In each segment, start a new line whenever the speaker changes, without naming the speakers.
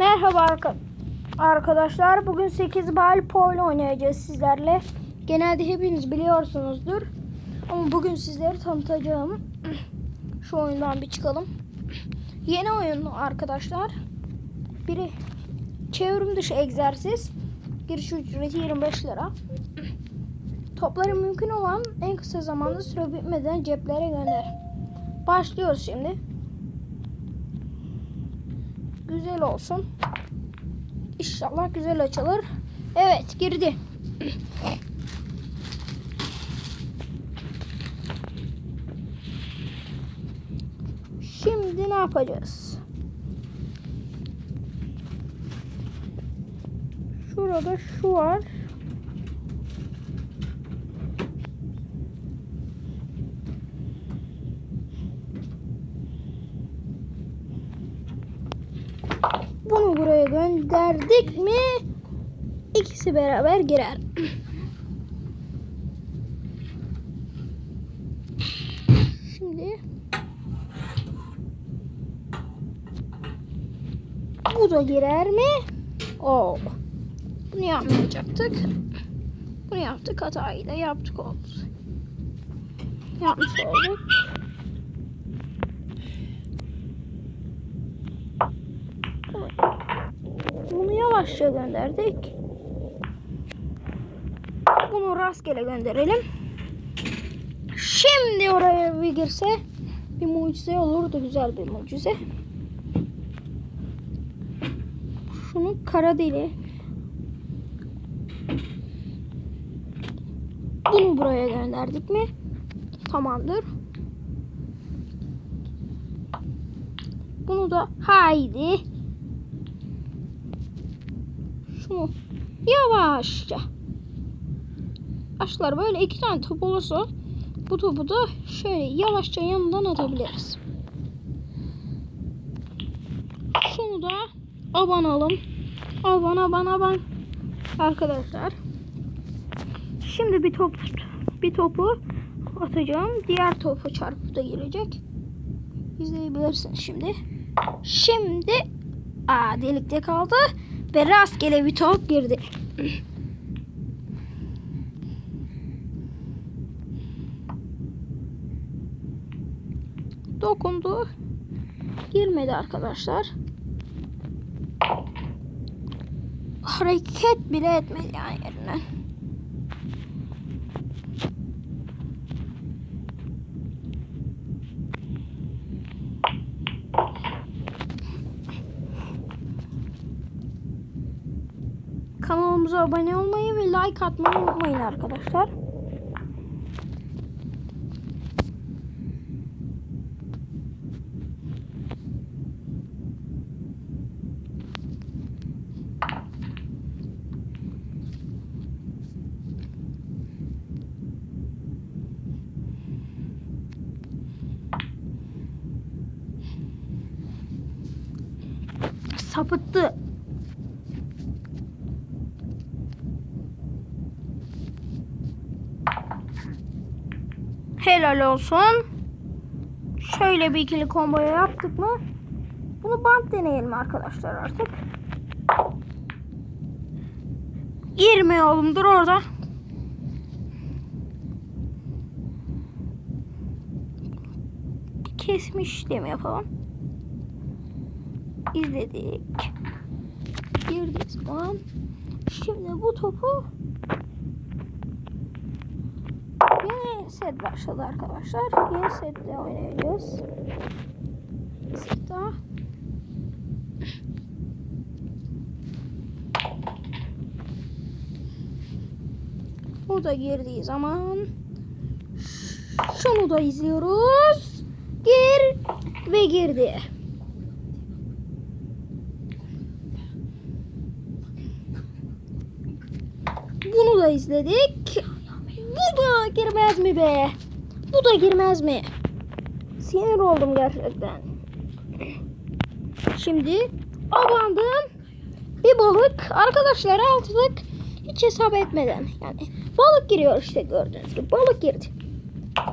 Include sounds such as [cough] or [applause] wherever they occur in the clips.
Merhaba arka- arkadaşlar. Bugün 8 bal pol oynayacağız sizlerle. Genelde hepiniz biliyorsunuzdur. Ama bugün sizlere tanıtacağım. [clears throat] Şu oyundan bir çıkalım. Yeni oyun arkadaşlar. Biri çevrim dışı egzersiz. Giriş ücreti 25 lira. [clears throat] Topları mümkün olan en kısa zamanda süre bitmeden ceplere gönder. Başlıyoruz şimdi. Güzel olsun. İnşallah güzel açılır. Evet girdi. Şimdi ne yapacağız? Şurada şu var. Bunu buraya gönderdik mi ikisi beraber girer. Şimdi bu da girer mi? Oo. Bunu yapmayacaktık. Bunu yaptık hatayı da yaptık oldu. Yapmış olduk. Yavaşça gönderdik. Bunu rastgele gönderelim. Şimdi oraya bir girse bir mucize olurdu. Güzel bir mucize. Şunu kara deli. Bunu buraya gönderdik mi? Tamamdır. Bunu da haydi. Şunu yavaşça. Arkadaşlar böyle iki tane top olursa bu topu da şöyle yavaşça yanından atabiliriz. Şunu da abanalım. Aban aban aban. Arkadaşlar. Şimdi bir top bir topu atacağım. Diğer topu çarpıp da gelecek. İzleyebilirsin şimdi. Şimdi aa delikte kaldı ve rastgele bir top girdi. Dokundu. Girmedi arkadaşlar. Hareket bile etmedi yani yerinden. Kanalımıza abone olmayı ve like atmayı unutmayın arkadaşlar. Sapıttı. Helal olsun. Şöyle bir ikili komboya yaptık mı? Bunu bant deneyelim arkadaşlar artık. Girme dur orada. Kesmiş işlemi yapalım. İzledik. Girdiği zaman şimdi bu topu Set başladı arkadaşlar. Yeni setle oynayacağız. Set daha. Bu da girdiği zaman şunu da izliyoruz. Gir ve girdi. Bunu da izledik. Girmez mi be? Bu da girmez mi? Sinir oldum gerçekten. Şimdi abandım. Bir balık. Arkadaşlar altılık hiç hesap etmeden. Yani balık giriyor işte gördüğünüz gibi. Balık girdi.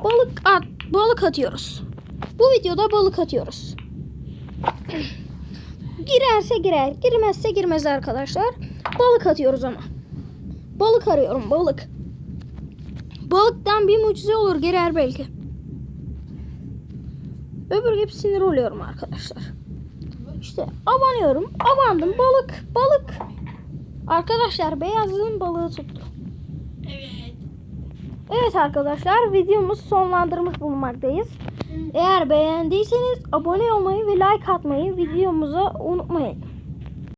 Balık at, balık atıyoruz. Bu videoda balık atıyoruz. Girerse girer, girmezse girmez arkadaşlar. Balık atıyoruz ama. Balık arıyorum, balık. Balıktan bir mucize olur, girer belki. Öbür gibi sinir oluyorum arkadaşlar. İşte abanıyorum, abandım, balık, balık. Arkadaşlar beyazlığın balığı tuttu.
Evet.
Evet arkadaşlar videomuzu sonlandırmış bulunmaktayız. Eğer beğendiyseniz abone olmayı ve like atmayı videomuza unutmayın.